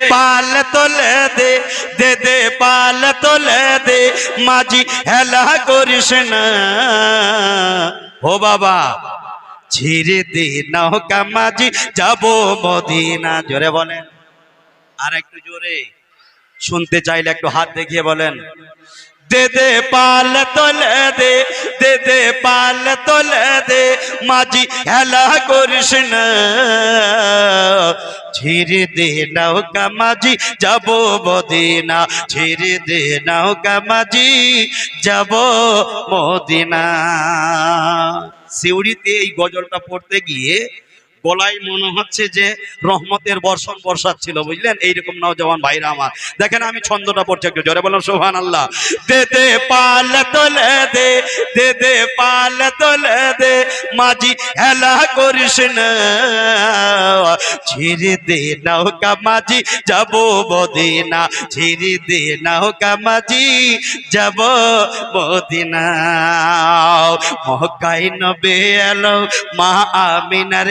পাল তোলে দে দে দে পাল তোলে দে মাঝি হেলা করিস না ও বাবা ছিড়ে দে নৌকা মাঝি যাব মদিনা জোরে বলেন আর একটু জোরে শুনতে চাইলে একটু হাত দেখিয়ে বলেন দে দে পাল তোলে দে দে পাল তোলে দে, মাঝি হেলা করিস না। ছেড়ে দে নৌকা মাঝি, যাব মদিনা। ছেড়ে দে নৌকা মাঝি, যাব মদিনা। সিউড়িতে এই গজলটা পড়তে গিয়ে গলায় মনে হচ্ছে যে রহমতের বর্ষণ বর্ষাচ্ছিল, বুঝলেন? এইরকম নওজওয়ান ভাইরা আমার। দেখেন আমি ছন্দটা পড়ছি একটু জোরে বললাম সোহান আল্লাহ দে দে, পাল তোলে দে দে দে, পাল তোলে দে, মাঝি হেলা করিস না। ছেড়ে দে নৌকা মাঝি, যাব মদিনা। ছেড়ে দে নৌকা মাঝি, যাব মদিনা। মহকাই নবে এলো মা আমিনার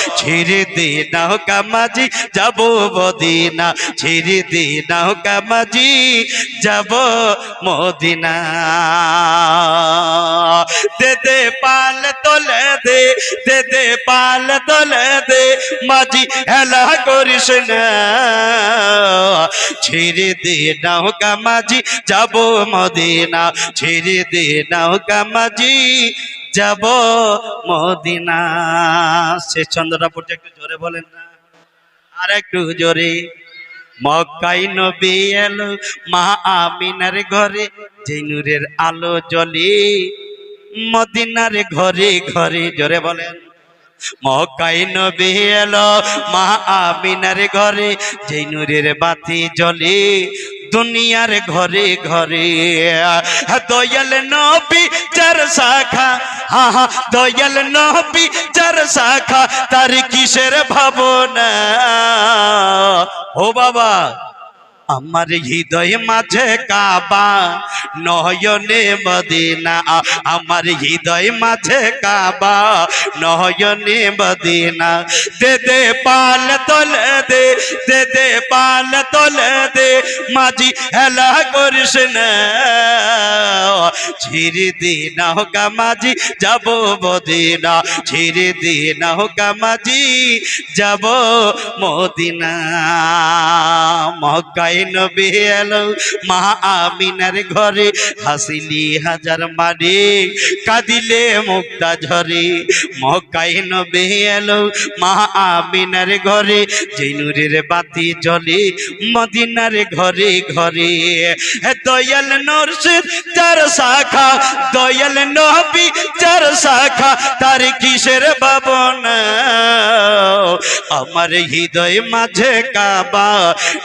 ছেড়ে দে নৌকা মাঝি, যাব মদিনা। ছেড়ে দে নৌকা মাঝি, যাব মদিনা। দে দে পাল তোলে দে দে দে পাল তোলে দে, মাঝি হেলা করিস না। ছেড়ে দে নৌকা মাঝি, যাব মদিনা। ছেড়ে দে নৌকা মাঝি যাব মদিনা। সে চন্দ্রটা পড়ছে একটু জোরে বলেন না। আর একটু জোরে। মক্কাই নবী এলো মা আমিনার ঘরে, যে নূরের আলো জ্বলে। মদিনার ঘরে ঘরে জোরে বলেন। মক্কাই নবী এলো মা আমিনার ঘরে, যে নূরের বাতি জ্বলে। দুনিয়ার ঘরে ঘরে, দয়াল নবী যার শাখা। হা হা দয়াল নবী যার শাখা। তার কিসের ভাবনা? ও বাবা। আমার হৃদয় মাঝে কাবা, নয়নে মদিনা। আমার হৃদয় মাঝে কাবা, নয়নে মদিনা। দে দে, পাল তোলে দে দে দে, পাল তোলে দে, মাঝি হেলা করিস না। ছিড়ে দে না হোকা মাঝি, যাব মদিনা। ছিড়ে দে না হোকা মাঝি, যাব মদিনা। মক্কায় নবী এলো মা আমিনার ঘরে হাসিলি হাজার মারে, কাঁদিলে মুক্তা ঝরে। মক্কায় নবী এলো মা আমিনার ঘরে জৈনুরের বাতি জ্বলে মদিনার ঘরে ঘরে। দয়াল নরসিদ যার শাখা, দয়াল নবী যার শাখা, তার কিসের বাবনা? আমার হৃদয় মাঝে কাবা,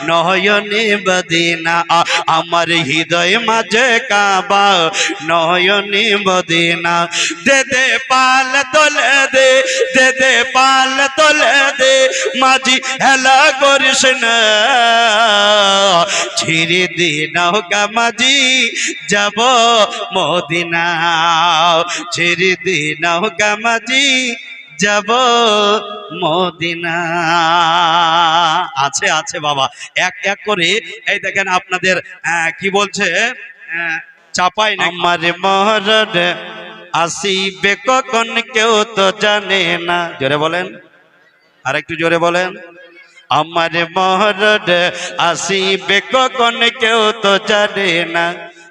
নয়নে বদিনা আ- আমার হৃদয় মাঝে কাবা, নয়নে বদিনা দে দে, পাল তোলে দে দে পাল তোলে দে, মাঝি হেলা করিস না। ছিড়ে দে নৌকা মাঝি, যাব মদিনা। ছেড়ে দে নৌকা মাঝি যাব মদিনা। আছে আছে বাবা। এক এক করে, এই দেখেন আপনাদের কি বলছে? চাপাই আমার মহরদ আসিবে কখন, কেউ তো জানে না। জোরে বলেন। আর একটু জোরে বলেন। আমার মহরদ আসিবে কখন, কেউ তো জানে না।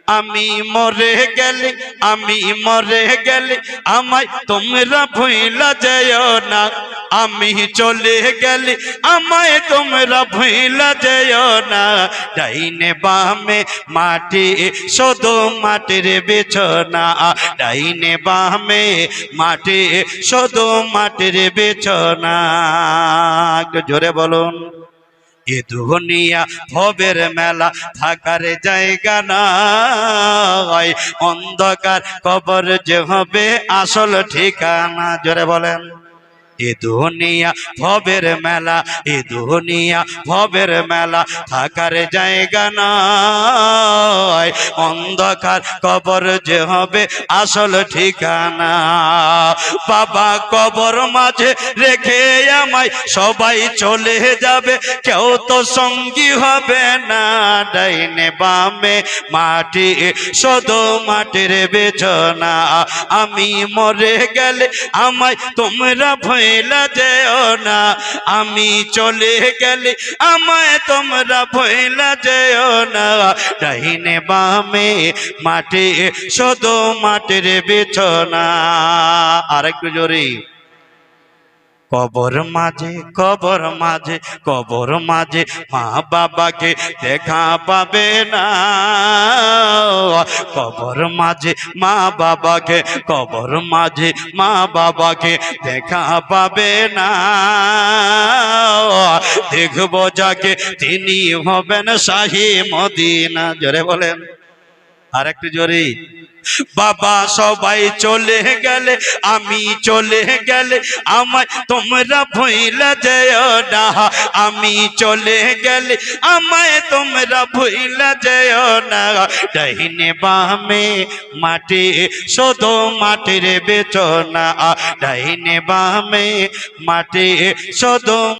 আমি মরে গেলে, আমি মরে গেলে, আমায় তোমরা ভুইলা যেও না। আমি চলে গেলে, আমায় তোমরা ভুইলা যেও না। ডাইনে বামে মাটি, শুধু মাটির বিছনা। ডাইনে বামে মাটি, শুধু মাটির বিছনা। জোরে বলুন। এ দুনিয়া ভবের মেলা থাকার জায়গা নয় অন্ধকার কবর যে হবে আসল ঠিকানা, জোরে বলেন। এ দুনিয়া ভবের মেলা, এ দুনিয়া ভবের মেলা, থাকার জায়গা নয় অন্ধকার কবর যে হবে আসল ঠিকানা। বাবা কবর মাঝে রেখে আমায় সবাই চলে যাবে, কেউ তো সঙ্গী হবে না। ডাইনে বামে মাটি শুধু মাটির বেছনা। আমি মরে গেলে আমায় তোমরা ভয়লা যেও না, আমি চলে গেলে আমায় তোমরা ভয়লা যেও না। ডাইনে বামে মাটি শুধু মাটির বিছনা। আরেকটু জোরে। কবর মাঝে কবর মাঝে কবর মাঝে মা বাবাকে দেখা পাবে না। কবর মাঝে মা বাবাকে, কবর মাঝে মা বাবাকে দেখা পাবে না। দেখব যাকে, তিনি হবেন শাহী মদিনা। জোরে বলেন। আর একটু জোরে। বাবা সবাই চলে গেলে, আমি চলে গেলে, আমায় তোমরা ভইলা যেও না। আমি চলে গেলে, আমায় তোমরা ভইলা যেও না। ডাইনে বামে মাটি, শুধু মাটির বেচনা। ডাইনে বামে মাটি, শুধু